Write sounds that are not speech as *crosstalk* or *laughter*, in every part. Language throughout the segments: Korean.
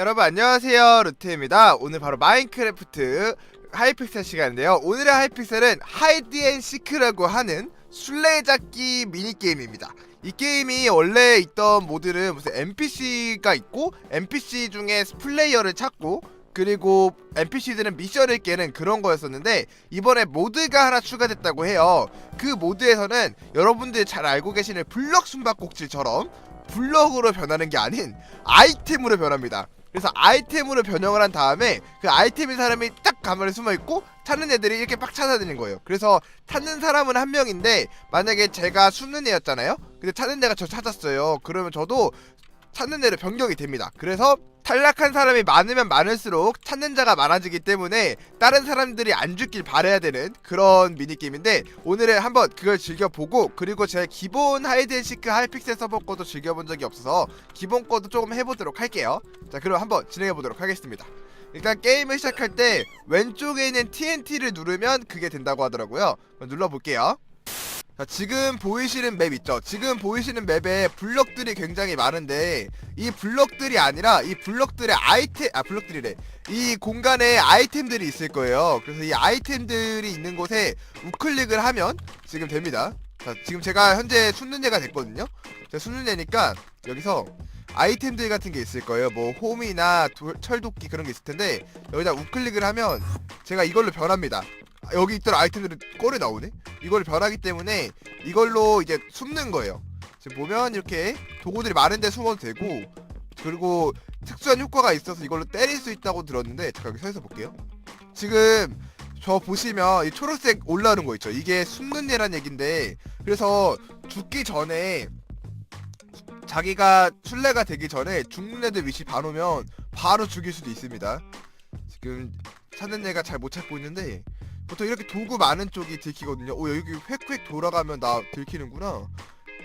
여러분 안녕하세요. 루트입니다. 오늘 바로 마인크래프트 하이픽셀 시간인데요. 오늘의 하이픽셀은 하이드앤시크라고 하는 술래잡기 미니게임입니다. 이 게임이 원래 있던 모드는 무슨 NPC가 있고 NPC 중에 플레이어를 찾고 그리고 NPC들은 미션을 깨는 그런 거였었는데 이번에 모드가 하나 추가됐다고 해요. 그 모드에서는 여러분들 잘 알고 계시는 블럭 숨바꼭질처럼 블럭으로 변하는 게 아닌 아이템으로 변합니다. 그래서 아이템으로 변형을 한 다음에 그 아이템인 사람이 딱 가만히 숨어 있고 찾는 애들이 이렇게 빡 찾아다니는 거예요. 그래서 찾는 사람은 한 명인데 만약에 제가 숨는 애였잖아요. 근데 찾는 애가 저 찾았어요. 그러면 저도 찾는 애로 변경이 됩니다. 그래서 탈락한 사람이 많으면 많을수록 찾는 자가 많아지기 때문에 다른 사람들이 안 죽길 바래야 되는 그런 미니게임인데 오늘은 한번 그걸 즐겨보고 그리고 제 기본 하이드앤시크 하이픽셀 서버 거도 즐겨본 적이 없어서 기본 거도 조금 해보도록 할게요. 자 그럼 한번 진행해보도록 하겠습니다. 일단 게임을 시작할 때 왼쪽에 있는 TNT를 누르면 그게 된다고 하더라고요. 눌러볼게요 자, 지금 보이시는 맵 있죠? 지금 보이시는 맵에 블럭들이 굉장히 많은데 이 블럭들이 아니라 이 블럭들의 아이템 아 블럭들이래. 이 공간에 아이템들이 있을 거예요. 그래서 이 아이템들이 있는 곳에 우클릭을 하면 지금 됩니다. 자 지금 제가 현재 순는예가 됐거든요. 제가 순는예니까 여기서 아이템들 같은 게 있을 거예요. 뭐 홈이나 도- 철도끼 그런 게 있을 텐데 여기다 우클릭을 하면 제가 이걸로 변합니다. 아, 여기 있던 아이템들은 꼴에 나오네 이걸 변하기 때문에 이걸로 이제 숨는 거예요. 지금 보면 이렇게 도구들이 많은데 숨어도 되고 그리고 특수한 효과가 있어서 이걸로 때릴 수 있다고 들었는데 잠깐 여기 서서 볼게요. 지금 저 보시면 이 초록색 올라오는 거 있죠? 이게 숨는 예란 얘긴데 그래서 죽기 전에 자기가 술래가 되기 전에 죽는 애들 위치 봐놓으면 바로 죽일 수도 있습니다. 지금 찾는 애가 잘 못 찾고 있는데 보통 이렇게 도구 많은 쪽이 들키거든요. 오 여기 획획 돌아가면 나 들키는구나.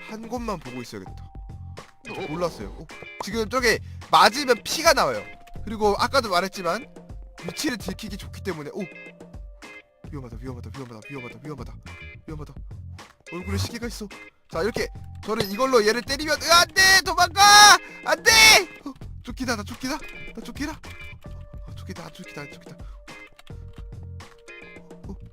한 곳만 보고 있어야겠다. 저 몰랐어요. 어, 지금 저게 맞으면 피가 나와요. 그리고 아까도 말했지만 위치를 들키기 좋기 때문에 오! 위험하다 위험하다 위험하다 위험하다 위험하다 위험하다. 얼굴에 시계가 있어. 자 이렇게 저는 이걸로 얘를 때리면 으, 안돼! 도망가! 안돼! 어, 쫓기다 나 쫓기다 나 쫓기다. 어, 쫓기다 안 쫓기다 안 쫓기다. 어,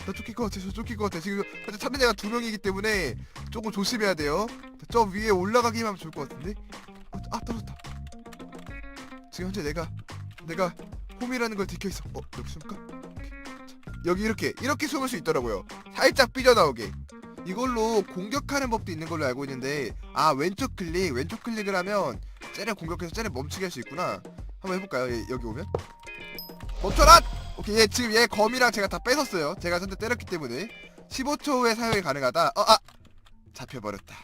나 쫓길 것 같아 저 쫓길 것 같아. 지금 현재 찾는 애가 두 명이기 때문에 조금 조심해야 돼요. 저 위에 올라가기만 하면 좋을 것 같은데? 어, 아 떨어졌다. 지금 현재 내가 내가 홈이라는 걸 들켜 있어. 어 여기 숨을까? 여기 이렇게 이렇게 숨을 수 있더라고요. 살짝 삐져나오게. 이걸로 공격하는 법도 있는 걸로 알고 있는데 아 왼쪽 클릭 왼쪽 클릭을 하면 쟤를 공격해서 쟤를 멈추게 할 수 있구나. 한번 해볼까요? 얘, 여기 오면? 멈춰라 오케이. 얘 지금 얘 검이랑 제가 다 뺏었어요. 제가 선택 때렸기 때문에. 15초 후에 사용이 가능하다. 어아! 잡혀버렸다.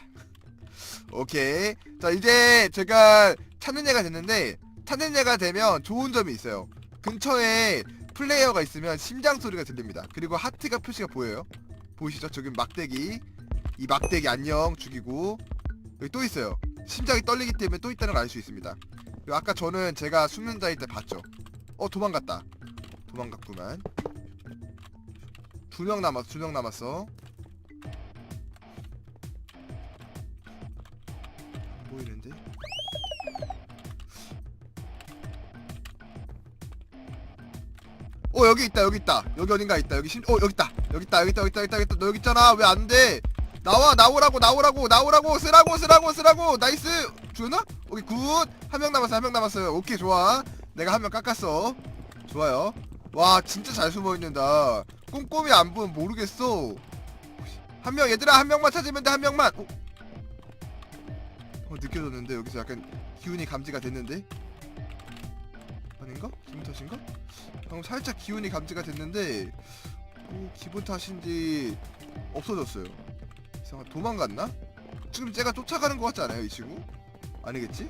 *laughs* 오케이. 자 이제 제가 찾는 애가 됐는데 찾는 애가 되면 좋은 점이 있어요. 근처에 플레이어가 있으면 심장 소리가 들립니다. 그리고 하트가 표시가 보여요. 보이시죠? 저기 막대기. 이 막대기 안녕 죽이고. 여기 또 있어요. 심장이 떨리기 때문에 또 있다는 걸 알 수 있습니다. 아까 저는 제가 숨는 자일 때 봤죠. 어 도망갔다 도망갔구만. 두 명 남았어 두 명 남았어. 안 보이는데? 어 여기 있다 여기 있다. 여기 어딘가 있다. 여기 심.. 어 여기 있다. 여기 있다 여기 있다 여기 있다 여기 있다, 여기 있다 너 여기 있잖아. 왜 안돼? 나와 나오라고 나오라고 나오라고. 쓰라고 쓰라고 쓰라고. 나이스! 주나? 오케이 굿한 명 남았어 한 명 남았어요. 오케이 좋아. 내가 한 명 깎았어. 좋아요 와 진짜 잘 숨어있는다 꼼꼼히 안 보면 모르겠어 한 명 얘들아 한 명만 찾으면 돼 한 명만 어? 어 느껴졌는데 여기서 약간 기운이 감지가 됐는데 아닌가? 기분 탓인가? 방금 살짝 기운이 감지가 됐는데 어, 기분 탓인지 없어졌어요 이상한 도망갔나? 지금 제가 쫓아가는 것 같지 않아요 이 친구? 아니겠지?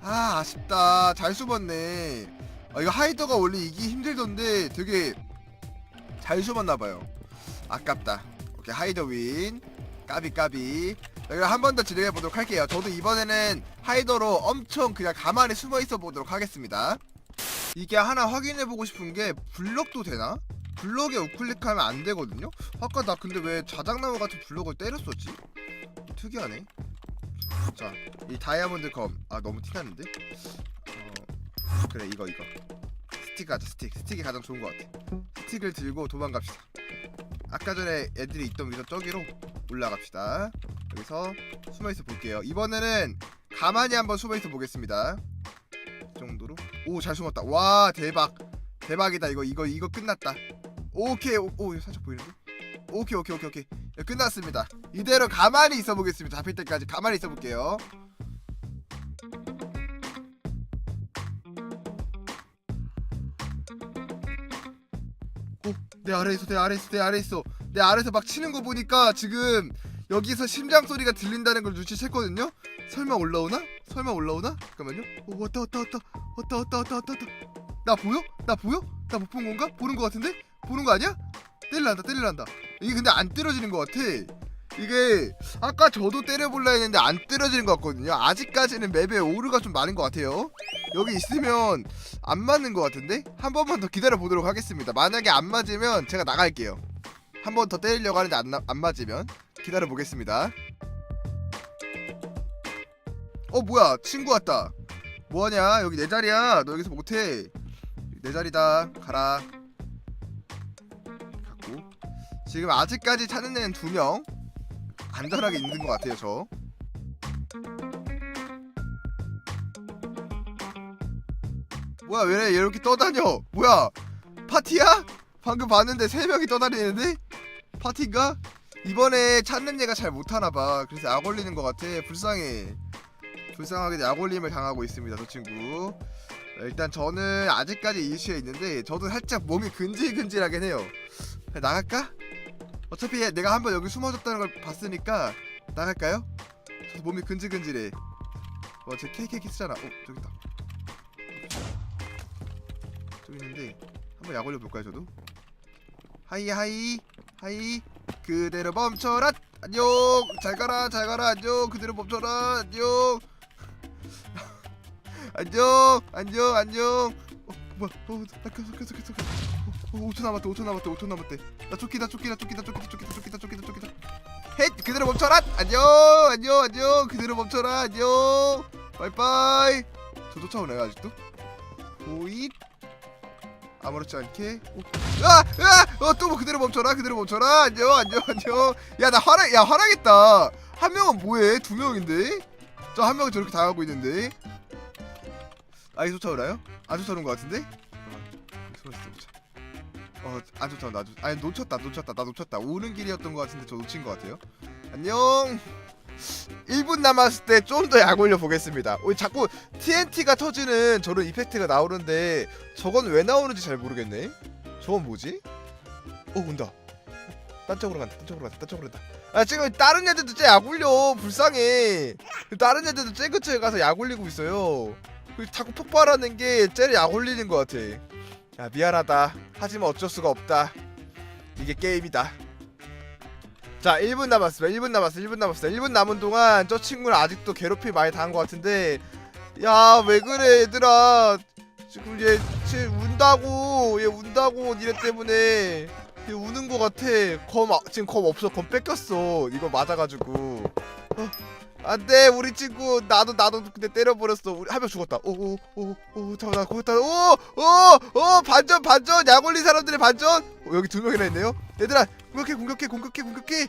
아 아쉽다 잘 숨었네 아, 이거 하이더가 원래 이기 힘들던데 되게 잘 숨었나봐요 아깝다 오케이 하이더 윈 까비 까비 여기 한번 더 진행해 보도록 할게요 저도 이번에는 하이더로 엄청 그냥 가만히 숨어 있어 보도록 하겠습니다 이게 하나 확인해 보고 싶은 게 블럭도 되나? 블럭에 우클릭하면 안 되거든요? 아까 나 근데 왜 자작나무 같은 블럭을 때렸었지? 특이하네 자 이 다이아몬드 검 아 너무 티나는데? 어, 그래 이거 이거. 스틱 가자 스틱. 스틱이 가장 좋은 것 같아. 스틱을 들고 도망갑시다. 아까 전에 애들이 있던 위로 저기로 올라갑시다. 여기서 숨어있어 볼게요. 이번에는 가만히 한번 숨어있어 보겠습니다. 이 정도로. 오 잘 숨었다. 와 대박. 대박이다 이거. 이거 이거 끝났다. 오케이. 오, 오 이거 살짝 보이는데? 오케이 오케이 오케이 오케이. 야, 끝났습니다. 이대로 가만히 있어 보겠습니다. 잡힐 때까지 가만히 있어 볼게요 내 아래 있어, 내 아래 있어, 내 아래 있어. 내 아래에서 막 치는 거 보니까 지금 여기서 심장 소리가 들린다는 걸 눈치챘거든요. 설마 올라오나? 설마 올라오나? 잠깐만요. 오, 왔다, 왔다, 왔다, 왔다, 왔다, 왔다, 왔다, 왔다. 나 보여? 나 보여? 나 못 본 건가? 보는 거 같은데? 보는 거 아니야? 때릴란다, 때릴란다. 이게 근데 안 때려지는 거 같아. 이게 아까 저도 때려볼라 했는데 안 때려지는 것 같거든요. 아직까지는 맵에 오류가 좀 많은 것 같아요. 여기 있으면 안 맞는 것 같은데 한 번만 더 기다려 보도록 하겠습니다. 만약에 안 맞으면 제가 나갈게요. 한 번 더 때리려고 하는데 안, 나- 안 맞으면 기다려 보겠습니다. 어 뭐야 친구 왔다. 뭐하냐 여기 내 자리야. 너 여기서 못해. 내 자리다. 가라. 갖고 지금 아직까지 찾는 애는 두 명. 안전하게 있는 것 같아요 저. 뭐야 왜 이렇게 떠다녀? 뭐야 파티야? 방금 봤는데 세 명이 떠다니는데 파티인가? 이번에 찾는 얘가 잘 못하나봐 그래서 약 올리는 것 같아 불쌍해 불쌍하게 약 올림을 당하고 있습니다 저 친구 일단 저는 아직까지 이슈에 있는데 저도 살짝 몸이 근질근질하긴 해요 나갈까? 어차피 내가 한번 여기 숨어졌다는 걸 봤으니까 나갈까요? 저도 몸이 근질근질해 어제 KK 키스잖아 어 저기다 저기 있는데 한번 약 올려볼까요 저도? 하이 하이 하이. 그대로 멈춰라. 안녕. 잘 가라 잘 가라. 안녕. 그대로 멈춰라. 안녕. *laughs* 안녕. 안녕 안녕. 어 뭐야? 어나 계속 계속 계속 어, 5초 남았다 5초 남았다 5초 남았대. 나 쫓기다 쫓기다 쫓기다 쫓기다 쫓기다 쫓기다 쫓기다 쫓기다 헷! 그대로 멈춰라. 안녕 안녕 안녕. 그대로 멈춰라. 안녕. 바이바이. 저 쫓아오나요 아직도? 보잇 아무렇지 않게 오. 아! 아! 어, 또뭐 그대로 멈춰라 그대로 멈춰라 안녕 안녕 안녕 야 나 화나 야 화나겠다 한 명은 뭐해 두 명인데 저 한 명은 저렇게 당하고 있는데 아이 쫓아오나요? 안 쫓아오는 것 같은데 어안 쫓아온다 안 쫓... 아니 놓쳤다 놓쳤다 나 놓쳤다 오는 길이었던 것 같은데 저 놓친 것 같아요 안녕 1분 남았을 때 좀 더 약 올려 보겠습니다. 어, 자꾸 TNT가 터지는 저런 이펙트가 나오는데 저건 왜 나오는지 잘 모르겠네. 저건 뭐지? 어 온다. 딴 쪽으로 간다. 딴 쪽으로 간다. 딴 쪽으로 간다. 아 지금 다른 애들도 쟤약 올려 불쌍해. 다른 애들도 쟤 근처에 가서 약 올리고 있어요. 그 자꾸 폭발하는 게 쟤를 약 올리는 것 같아. 야 미안하다. 하지만 어쩔 수가 없다. 이게 게임이다. 자 1분 남았습니다. 1분 남았어 1분 남았어 1분 남은 동안 저 친구는 아직도 괴롭힘 많이 당한 것 같은데 야 왜 그래 얘들아? 지금 얘, 쟤 운다고 얘 운다고 니네 때문에. 얘 우는 것 같아. 검 아, 지금 검 없어. 검 뺏겼어. 이거 맞아가지고. 어, 안돼 우리 친구. 나도 나도 근데 때려버렸어. 우리 한 명 죽었다. 오오오오 잠깐만 거기다 오오오 반전 반전. 약 올린 사람들의 반전. 어, 여기 두 명이나 있네요. 얘들아 공격해 공격해 공격해 공격해.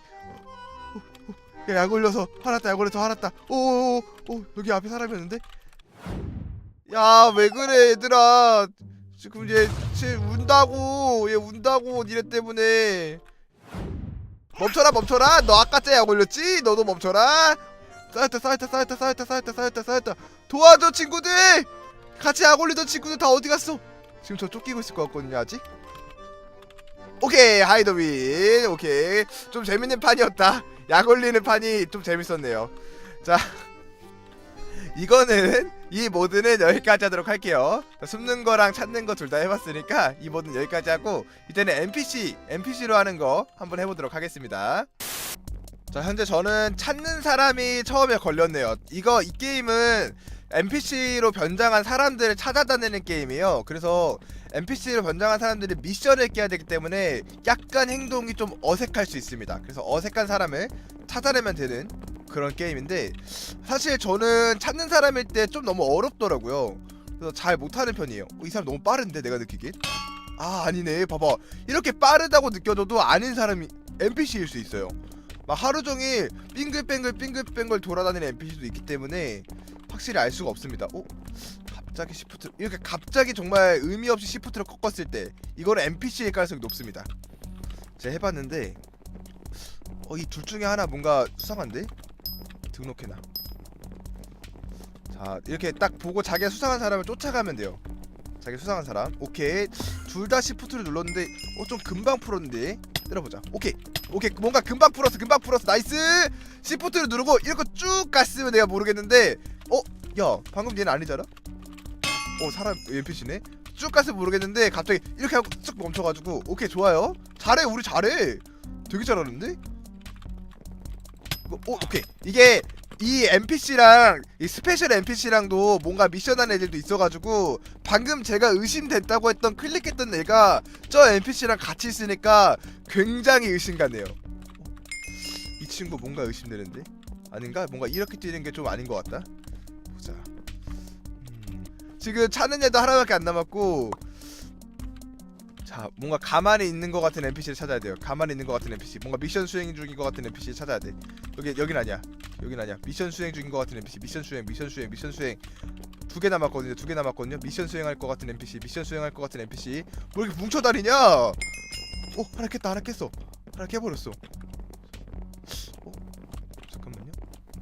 야, 약 올려서 화났다 약 올려서 화났다. 오오오 오, 여기 앞에 사람이었는데? 야 왜 그래 얘들아. 지금 얘, 쟤 운다고. 얘 운다고 니네 때문에. 멈춰라 멈춰라. 너 아까 쟤 약 올렸지? 너도 멈춰라 쌓였다 쌓였다 쌓였다 쌓였다 쌓였다 쌓였다 쌓였다 도와줘 친구들! 같이 약 올리던 친구들 다 어디 갔어? 지금 저 쫓기고 있을 것 같거든요 아직? 오케이 하이더윈. 오케이. 좀 재밌는 판이었다. 약 올리는 판이 좀 재밌었네요. 자 이거는 이 모드는 여기까지 하도록 할게요. 자, 숨는 거랑 찾는 거 둘 다 해봤으니까 이 모드는 여기까지 하고 이제는 NPC NPC로 하는 거 한번 해보도록 하겠습니다 자 현재 저는 찾는 사람이 처음에 걸렸네요. 이거 이 게임은 NPC로 변장한 사람들을 찾아다니는 게임이에요. 그래서 NPC로 변장한 사람들이 미션을 깨야 되기 때문에 약간 행동이 좀 어색할 수 있습니다. 그래서 어색한 사람을 찾아내면 되는 그런 게임인데 사실 저는 찾는 사람일 때 좀 너무 어렵더라고요. 그래서 잘 못하는 편이에요. 어, 이 사람 너무 빠른데 내가 느끼기엔 아 아니네. 봐봐. 이렇게 빠르다고 느껴져도 아닌 사람이 NPC일 수 있어요 막 하루 종일 빙글빙글 빙글빙글 돌아다니는 NPC도 있기 때문에 확실히 알 수가 없습니다. 어? 갑자기 시프트 이렇게 갑자기 정말 의미 없이 시프트를 꺾었을 때 이거는 NPC일 가능성이 높습니다. 제가 해봤는데 어 이 둘 중에 하나 뭔가 수상한데? 등록해놔. 자 이렇게 딱 보고 자기가 수상한 사람을 쫓아가면 돼요. 자기 수상한 사람. 오케이. 둘 다 시프트를 눌렀는데 어 좀 금방 풀었는데 때려보자. 오케이. 오케이. 뭔가 금방 풀었어. 금방 풀었어. 나이스! 시프트를 누르고 이렇게 쭉 갔으면 내가 모르겠는데 어? 야 방금 얘는 아니잖아? 어 사람 NPC네? 쭉 갔으면 모르겠는데 갑자기 이렇게 하고 쭉 멈춰가지고. 오케이 좋아요. 잘해 우리 잘해. 되게 잘하는데? 어, 오, 오케이. 이게 이 NPC랑 이 스페셜 NPC랑도 뭔가 미션하는 애들도 있어가지고 방금 제가 의심됐다고 했던 클릭했던 애가 저 NPC랑 같이 있으니까 굉장히 의심가네요. 어, 이 친구 뭔가 의심되는데 아닌가? 뭔가 이렇게 뛰는 게 좀 아닌 것 같다. 보자. 음, 지금 찾는 애도 하나밖에 안 남았고 자 뭔가 가만히 있는 것 같은 NPC를 찾아야 돼요. 가만히 있는 것 같은 NPC 뭔가 미션 수행 중인 것 같은 NPC를 찾아야 돼. 여기 여긴 아니야. 여긴 아니야. 미션 수행 중인 것 같은 NPC. 미션 수행, 미션 수행, 미션 수행. 두 개 남았거든요. 두 개 남았거든요. 미션 수행할 것 같은 NPC. 미션 수행할 것 같은 NPC. 뭐 이렇게 뭉쳐 다니냐? 어 하나 깼다. 하나 깼어. 하나 깨버렸어. 어 잠깐만요.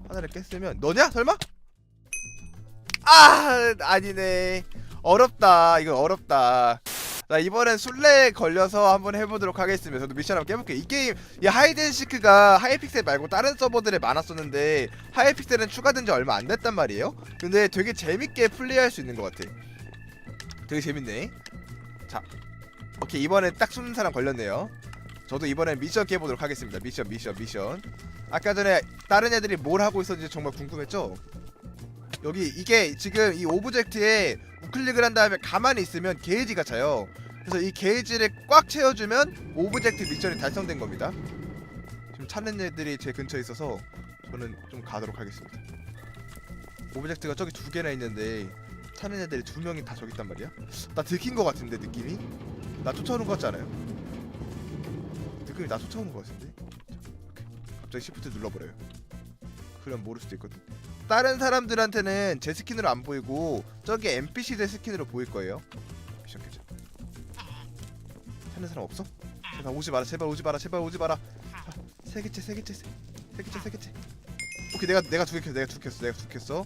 하나를 깼으면 너냐? 설마? 아 아니네. 어렵다. 이거 어렵다. 자 이번엔 술래에 걸려서 한번 해보도록 하겠습니다. 저도 미션 한번 깨볼게요. 이 게임 이 하이든시크가 하이픽셀 말고 다른 서버들에 많았었는데 하이픽셀은 추가된 지 얼마 안 됐단 말이에요. 근데 되게 재밌게 플레이할 수 있는 것 같아. 되게 재밌네. 자, 오케이 이번엔 딱 숨는 사람 걸렸네요. 저도 이번엔 미션 깨보도록 하겠습니다. 미션, 미션, 미션. 아까 전에 다른 애들이 뭘 하고 있었는지 정말 궁금했죠? 여기 이게 지금 이 오브젝트에 우클릭을 한 다음에 가만히 있으면 게이지가 차요. 그래서 이 게이지를 꽉 채워주면 오브젝트 미션이 달성된 겁니다. 지금 찾는 애들이 제 근처에 있어서 저는 좀 가도록 하겠습니다. 오브젝트가 저기 두 개나 있는데 찾는 애들이 두 명이 다 저기 있단 말이야. 나 들킨 것 같은데 느낌이? 나 쫓아오는 것 같지 않아요? 느낌이 나 쫓아오는 것 같은데? 갑자기 시프트 눌러버려요. 그럼 모를 수도 있거든. 다른 사람들한테는 제 스킨으로 안 보이고 저기 NPC들 스킨으로 보일 거예요. 미션 켜자. 찾는 사람 없어? 제발 오지 마라. 제발 오지 마라. 제발 오지 마라. 아, 세 개째, 세 개째, 세, 세 개째, 세 개째. 오케이, 내가 내가 두 개. 내가 두개 켰어. 내가 두개 켰어.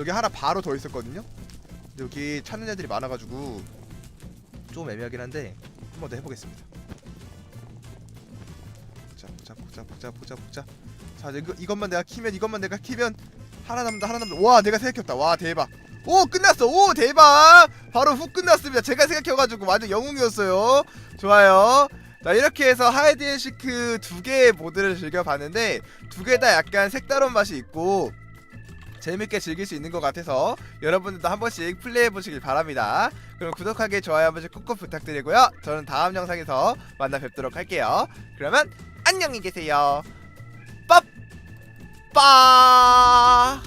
여기 하나 바로 더 있었거든요. 여기 찾는 애들이 많아가지고 좀 애매하긴 한데 한번 더 해보겠습니다. 보자, 보자, 보자, 보자, 보자, 보자. 자 이거 이것만 내가 키면 이것만 내가 키면 하나 남다 하나 남다 와 내가 생각했다 와 대박 오 끝났어 오 대박 바로 훅 끝났습니다 제가 생각해가지고 완전 영웅이었어요 좋아요 자 이렇게 해서 하이드앤시크 두 개의 모드를 즐겨봤는데 두 개 다 약간 색다른 맛이 있고 재밌게 즐길 수 있는 것 같아서 여러분들도 한 번씩 플레이해 보시길 바랍니다. 그럼 구독하기, 좋아요 한 번씩 꾹꾹 부탁드리고요. 저는 다음 영상에서 만나 뵙도록 할게요. 그러면 안녕히 계세요. 빠빠